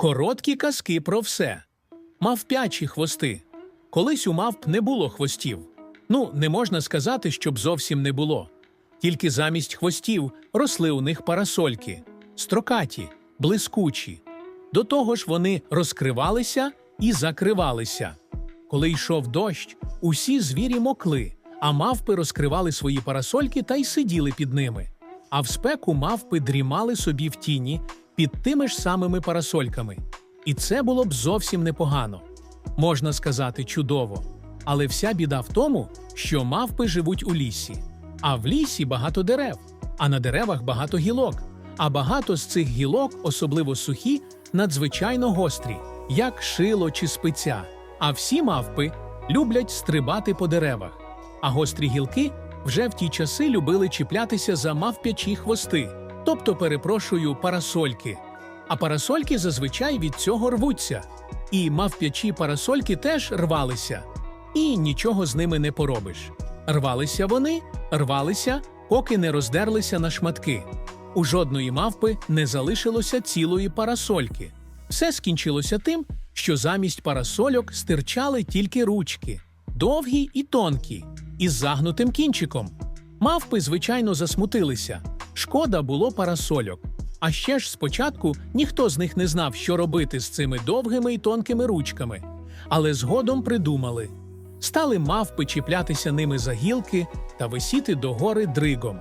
Короткі казки про все. Мавпячі хвости. Колись у мавп не було хвостів. Ну, не можна сказати, щоб зовсім не було. Тільки замість хвостів росли у них парасольки, строкаті, блискучі. До того ж вони розкривалися і закривалися. Коли йшов дощ, усі звірі мокли, а мавпи розкривали свої парасольки та й сиділи під ними. А в спеку мавпи дрімали собі в тіні під тими ж самими парасольками. І це було б зовсім непогано. Можна сказати, чудово. Але вся біда в тому, що мавпи живуть у лісі. А в лісі багато дерев, а на деревах багато гілок. А багато з цих гілок, особливо сухі, надзвичайно гострі, як шило чи спиця. А всі мавпи люблять стрибати по деревах. А гострі гілки вже в ті часи любили чіплятися за мавпячі хвости, тобто, перепрошую, парасольки. А парасольки зазвичай від цього рвуться. І мавпячі парасольки теж рвалися. І нічого з ними не поробиш. Рвалися вони, рвалися, поки не роздерлися на шматки. У жодної мавпи не залишилося цілої парасольки. Все скінчилося тим, що замість парасольок стирчали тільки ручки, довгі і тонкі, із загнутим кінчиком. Мавпи, звичайно, засмутилися. Шкода було парасольок. А ще ж спочатку ніхто з них не знав, що робити з цими довгими і тонкими ручками, але згодом придумали. Стали мавпи чіплятися ними за гілки та висіти догори дригом.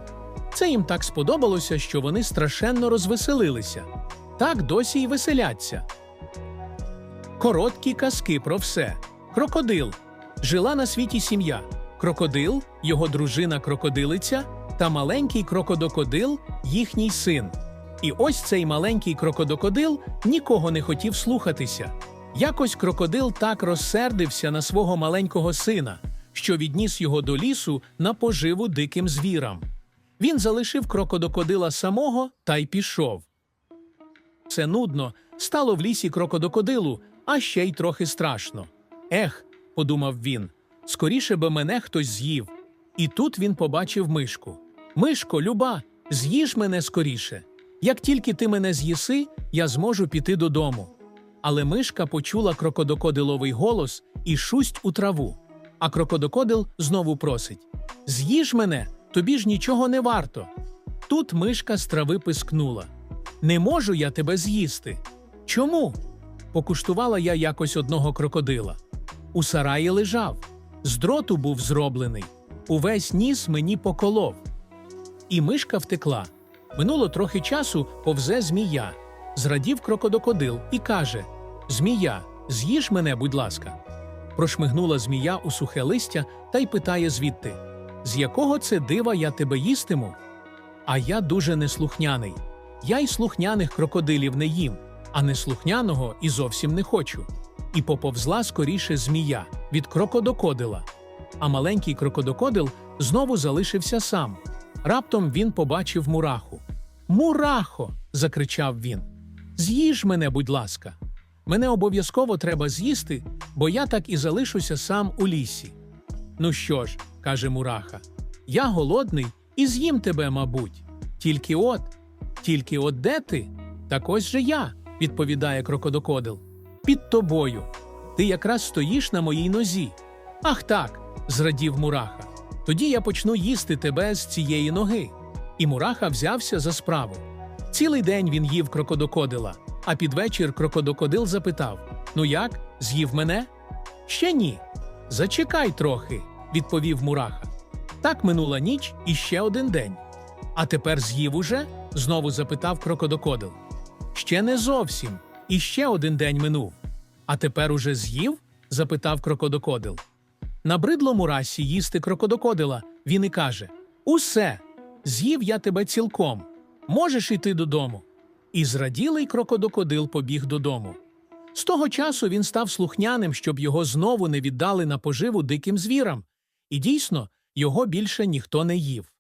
Це їм так сподобалося, що вони страшенно розвеселилися. Так досі й веселяться. Короткі казки про все. Крокодил. Жила на світі сім'я. Крокодил, його дружина крокодилиця та маленький крокодокодил, їхній син. І ось цей маленький крокодокодил нікого не хотів слухатися. Якось крокодил так розсердився на свого маленького сина, що відніс його до лісу на поживу диким звірам. Він залишив крокодокодила самого та й пішов. Це нудно, стало в лісі крокодокодилу, а ще й трохи страшно. Ех, подумав він, скоріше би мене хтось з'їв. І тут він побачив мишку. Мишко, люба, з'їж мене скоріше. Як тільки ти мене з'їси, я зможу піти додому. Але мишка почула крокодокодиловий голос і шусть у траву. А крокодокодил знову просить: З'їж мене, тобі ж нічого не варто. Тут мишка з трави пискнула. Не можу я тебе з'їсти. Чому? Покуштувала я якось одного крокодила. У сараї лежав, з дроту був зроблений, увесь ніс мені поколов. І мишка втекла. Минуло трохи часу, повзе змія. Зрадів крокодокодил і каже: Змія, з'їж мене, будь ласка. Прошмигнула змія у сухе листя та й питає звідти: З якого це дива я тебе їстиму? А я дуже неслухняний. Я й слухняних крокодилів не їм, а неслухняного і зовсім не хочу. І поповзла скоріше змія від крокодокодила. А маленький крокодокодил знову залишився сам. Раптом він побачив мураху. Мурахо. закричав він. З'їж мене, будь ласка. Мене обов'язково треба з'їсти, бо я так і залишуся сам у лісі. Ну що ж, каже мураха, я голодний і з'їм тебе, мабуть. Тільки от, тільки от де ти? Так ось же я, відповідає крокодокодил. Під тобою. Ти якраз стоїш на моїй нозі. Ах так, зрадів мураха. Тоді я почну їсти тебе з цієї ноги. І мураха взявся за справу. Цілий день він їв крокодокодила, а під вечір крокодокодил запитав: Ну як, з'їв мене? Ще ні. Зачекай трохи, відповів мураха. Так минула ніч і ще один день. А тепер з'їв уже? знову запитав крокодокодил. Ще не зовсім. І ще один день минув. А тепер уже з'їв? запитав крокодокодил. Набридло мурасі їсти крокодокодила, він і каже: Усе, з'їв я тебе цілком. Можеш іти додому. І зраділий крокодокодил побіг додому. З того часу він став слухняним, щоб його знову не віддали на поживу диким звірам, і дійсно його більше ніхто не їв.